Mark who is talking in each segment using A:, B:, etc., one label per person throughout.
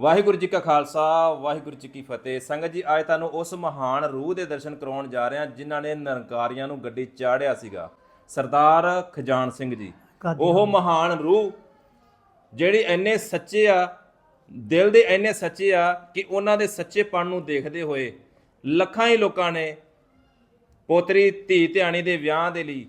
A: ਵਾਹਿਗੁਰੂ ਜੀ ਕਾ ਖਾਲਸਾ ਵਾਹਿਗੁਰੂ ਜੀ ਕੀ ਫਤਿਹ। ਸੰਗਤ ਜੀ ਅੱਜ ਤੁਹਾਨੂੰ ਉਸ ਮਹਾਨ ਰੂਹ ਦੇ ਦਰਸ਼ਨ ਕਰਾਉਣ ਜਾ ਰਹੇ ਹਾਂ ਜਿਨ੍ਹਾਂ ਨੇ ਨਿਰੰਕਾਰੀਆਂ ਨੂੰ ਗੱਡੀ ਚਾੜਿਆ ਸੀਗਾ। ਸਰਦਾਰ ਖਜਾਨ ਸਿੰਘ ਜੀ ਉਹ ਮਹਾਨ ਰੂਹ ਜਿਹੜੇ ਇੰਨੇ ਸੱਚੇ ਆ ਦਿਲ ਦੇ ਇੰਨੇ ਸੱਚੇ ਆ ਕਿ ਉਹਨਾਂ ਦੇ ਸੱਚੇਪਣ ਨੂੰ ਦੇਖਦੇ ਹੋਏ ਲੱਖਾਂ ਹੀ ਲੋਕਾਂ ਨੇ ਪੋਤਰੀ ਧੀ ਧਿਆਣੀ ਦੇ ਵਿਆਹ ਦੇ ਲਈ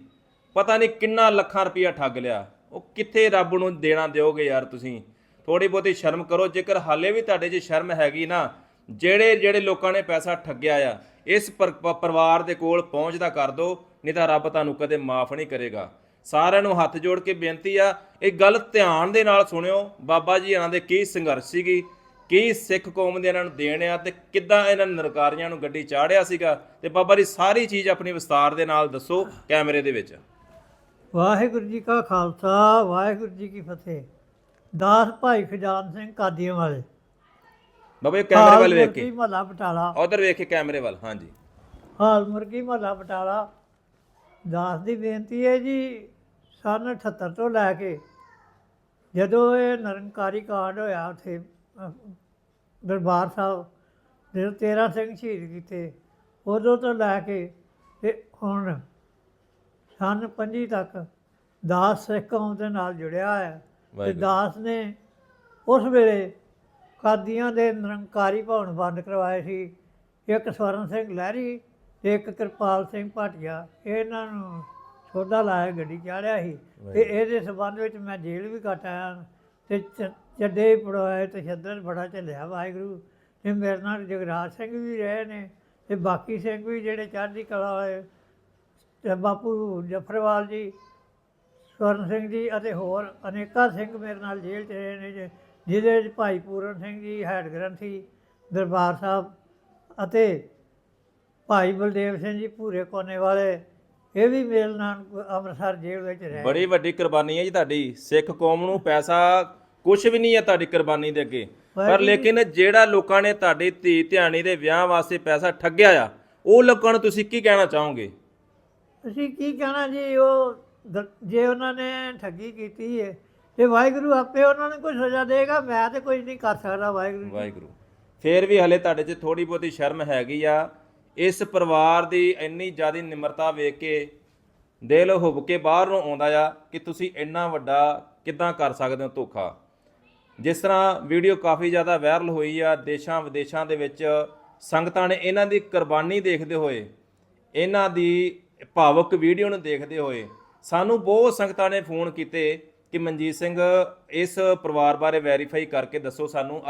A: ਪਤਾ ਨਹੀਂ ਕਿੰਨਾ ਲੱਖਾਂ ਰੁਪਇਆ ਠੱਗ ਲਿਆ। ਉਹ ਕਿੱਥੇ ਰੱਬ ਨੂੰ ਦੇਣਾ ਦਿਓਗੇ ਯਾਰ ਤੁਸੀਂ? ਥੋੜੀ ਬਹੁਤੀ ਸ਼ਰਮ ਕਰੋ, ਜੇਕਰ ਹਾਲੇ ਵੀ ਤੁਹਾਡੇ 'ਚ ਸ਼ਰਮ ਹੈਗੀ ਨਾ, ਜਿਹੜੇ ਜਿਹੜੇ ਲੋਕਾਂ ਨੇ ਪੈਸਾ ਠੱਗਿਆ ਆ, ਇਸ ਪਰਿਵਾਰ ਦੇ ਕੋਲ ਪਹੁੰਚਦਾ ਕਰ ਦਿਓ ਨਹੀਂ ਤਾਂ ਰੱਬ ਤੁਹਾਨੂੰ ਕਦੇ ਮਾਫ ਨਹੀਂ ਕਰੇਗਾ। ਸਾਰਿਆਂ ਨੂੰ ਹੱਥ ਜੋੜ ਕੇ ਬੇਨਤੀ ਆ, ਇਹ ਗੱਲ ਧਿਆਨ ਦੇ ਨਾਲ ਸੁਣਿਓ। ਬਾਬਾ ਜੀ ਇਹਨਾਂ ਦੇ ਕੀ ਸੰਘਰਸ਼ ਸੀਗੀ, ਕੀ ਸਿੱਖ ਕੌਮ ਦੇ ਇਹਨਾਂ ਨੂੰ ਦੇਣ ਆ, ਤੇ ਕਿੱਦਾਂ ਇਹਨਾਂ ਨਰਕਾਰੀਆਂ ਨੂੰ ਗੱਡੀ ਚਾੜਿਆ ਸੀਗਾ, ਤੇ ਬਾਬਾ ਜੀ ਸਾਰੀ ਚੀਜ਼ ਆਪਣੀ ਵਿਸਤਾਰ ਦੇ ਨਾਲ ਦੱਸੋ ਕੈਮਰੇ ਦੇ ਵਿੱਚ।
B: ਵਾਹਿਗੁਰੂ ਜੀ ਕਾ ਖਾਲਸਾ, ਵਾਹਿਗੁਰੂ ਜੀ ਕੀ ਫਤਿਹ। ਦਾਸ ਭਾਈ ਖਜਾਨ ਸਿੰਘ ਕਾਦੀਆਂ ਵਾਲੇ।
A: ਬਾਬਾ ਕੈਮਰੇ ਵੱਲ ਵੇਖ। ਕੇ
B: ਮਹੱਲਾ ਬਟਾਲਾ।
A: ਉਧਰ ਵੇਖ ਕੇ ਕੈਮਰੇ ਵੱਲ ਹਾਂਜੀ।
B: ਹਾਲ ਮੁਰਗੀ ਮਹੱਲਾ ਬਟਾਲਾ। ਦਾਸ ਦੀ ਬੇਨਤੀ ਹੈ ਜੀ ਸਨ 78 ਤੋਂ ਲੈ ਕੇ ਜਦੋਂ ਇਹ ਨਿਰੰਕਾਰੀ ਕਾਂਡ ਹੋਇਆ ਉੱਥੇ ਦਰਬਾਰ ਸਾਹਿਬ ਜਦੋਂ 13 ਸਿੰਘ ਸ਼ਹੀਦ ਕੀਤੇ ਉਦੋਂ ਤੋਂ ਲੈ ਕੇ ਤੇ ਹੁਣ ਸਨ 25 ਤੱਕ ਦਾਸ ਸਿੱਖ ਕੌਮ ਦੇ ਨਾਲ ਜੁੜਿਆ ਹੈ ਤੇ। ਦਾਸ ਨੇ ਉਸ ਵੇਲੇ ਕਾਦੀਆਂ ਦੇ ਨਿਰੰਕਾਰੀ ਭਵਨ ਬੰਦ ਕਰਵਾਏ ਸੀ। ਇੱਕ ਸਵਰਨ ਸਿੰਘ ਲਹਿਰੀ ਤੇ ਇੱਕ ਕਿਰਪਾਲ ਸਿੰਘ ਭਾਟੀਆ ਇਹਨਾਂ ਨੂੰ ਸੋਧਾ ਲਾਇਆ ਗੱਡੀ ਚਾੜਿਆ ਸੀ। ਤੇ ਇਹਦੇ ਸਬੰਧ ਵਿੱਚ ਮੈਂ ਜੇਲ੍ਹ ਵੀ ਕੱਟ ਆਇਆ ਤੇ ਚੱਡੇ ਪੜਵਾਏ ਤੇ ਛੱਦਰ ਬੜਾ ਚੱਲਿਆ ਵਾਹਿਗੁਰੂ। ਤੇ ਮੇਰੇ ਨਾਲ ਜਗਰਾਜ ਸਿੰਘ ਵੀ ਰਹੇ ਨੇ ਤੇ ਬਾਕੀ ਸਿੰਘ ਵੀ ਜਿਹੜੇ ਚੜ੍ਹਦੀ ਕਲਾ ਵਾਲੇ ਤੇ ਬਾਪੂ ਜਫਰਵਾਲ ਜੀ ਸਵਰਨ ਸਿੰਘ ਜੀ ਅਤੇ ਹੋਰ ਅਨੇਕਾਂ ਸਿੰਘ ਮੇਰੇ ਨਾਲ ਜੇਲ੍ਹ 'ਚ ਰਹੇ ਨੇ ਜਿਹਦੇ ਵਿੱਚ ਭਾਈ ਪੂਰਨ ਸਿੰਘ ਜੀ ਹੈਡ ਗ੍ਰੰਥੀ ਦਰਬਾਰ ਸਾਹਿਬ ਅਤੇ ਭਾਈ ਬਲਦੇਵ ਸਿੰਘ ਜੀ ਭੂਰੇ ਕੋਨੇ ਵਾਲੇ ਇਹ ਵੀ ਮੇਰੇ ਨਾਲ ਅੰਮ੍ਰਿਤਸਰ ਜੇਲ੍ਹ ਵਿੱਚ ਰਹੇ
A: ਬੜੀ ਵੱਡੀ ਕੁਰਬਾਨੀ ਹੈ ਜੀ ਤੁਹਾਡੀ। ਸਿੱਖ ਕੌਮ ਨੂੰ ਪੈਸਾ ਕੁਝ ਵੀ ਨਹੀਂ ਹੈ ਤੁਹਾਡੀ ਕੁਰਬਾਨੀ ਦੇ ਅੱਗੇ। ਪਰ ਲੇਕਿਨ ਜਿਹੜਾ ਲੋਕਾਂ ਨੇ ਤੁਹਾਡੀ ਧੀ ਧਿਆਣੀ ਦੇ ਵਿਆਹ ਵਾਸਤੇ ਪੈਸਾ ਠੱਗਿਆ ਆ ਉਹ ਲੋਕਾਂ ਨੂੰ ਤੁਸੀਂ ਕੀ ਕਹਿਣਾ ਚਾਹੋਗੇ?
B: ਅਸੀਂ ਕੀ ਕਹਿਣਾ ਜੀ ਉਹ ਦ- ਜੇ ਉਹਨਾਂ ਨੇ ਠੱਗੀ ਕੀਤੀ ਹੈ ਤੇ ਵਾਹਿਗੁਰੂ ਆਪੇ ਉਹਨਾਂ ਨੂੰ ਕੋਈ ਸਜ਼ਾ ਦੇਗਾ, ਮੈਂ ਤੇ ਕੁਝ ਨਹੀਂ ਕਰ ਸਕਦਾ ਵਾਹਿਗੁਰੂ ਜੀ।
A: ਵਾਹਿਗੁਰੂ। ਫੇਰ ਵੀ ਹਲੇ ਤੁਹਾਡੇ 'ਚ ਥੋੜੀ ਬਹੁਤੀ ਸ਼ਰਮ ਹੈਗੀ ਆ। ਇਸ ਪਰਿਵਾਰ ਦੀ ਇੰਨੀ ਜ਼ਿਆਦਾ ਨਿਮਰਤਾ ਵੇਖ ਕੇ ਦਿਲ ਹੁਬ ਕੇ ਬਾਹਰ ਨੂੰ ਆਉਂਦਾ ਆ ਕਿ ਤੁਸੀਂ ਇੰਨਾ ਵੱਡਾ ਕਿੱਦਾਂ ਕਰ ਸਕਦੇ ਹੋ ਧੋਖਾ। ਜਿਸ ਤਰ੍ਹਾਂ ਵੀਡੀਓ ਕਾਫੀ ਜ਼ਿਆਦਾ ਵਾਇਰਲ ਹੋਈ ਆ, ਦੇਸ਼ਾਂ ਵਿਦੇਸ਼ਾਂ ਦੇ ਵਿੱਚ ਸੰਗਤਾਂ ਨੇ ਇਹਨਾਂ ਦੀ ਕੁਰਬਾਨੀ ਦੇਖਦੇ ਹੋਏ, ਇਹਨਾਂ ਦੀ ਭਾਵਕ ਵੀਡੀਓ ਨੂੰ ਦੇਖਦੇ ਹੋਏ ਸਾਨੂੰ ਬਹੁਤ ਸੰਗਤਾਂ ਨੇ ਫੋਨ ਕੀਤੇ ਕਿ ਮਨਜੀਤ ਸਿੰਘ ਇਸ ਪਰਿਵਾਰ ਬਾਰੇ ਵੈਰੀਫਾਈ ਕਰਕੇ ਦੱਸੋ ਸਾਨੂੰ।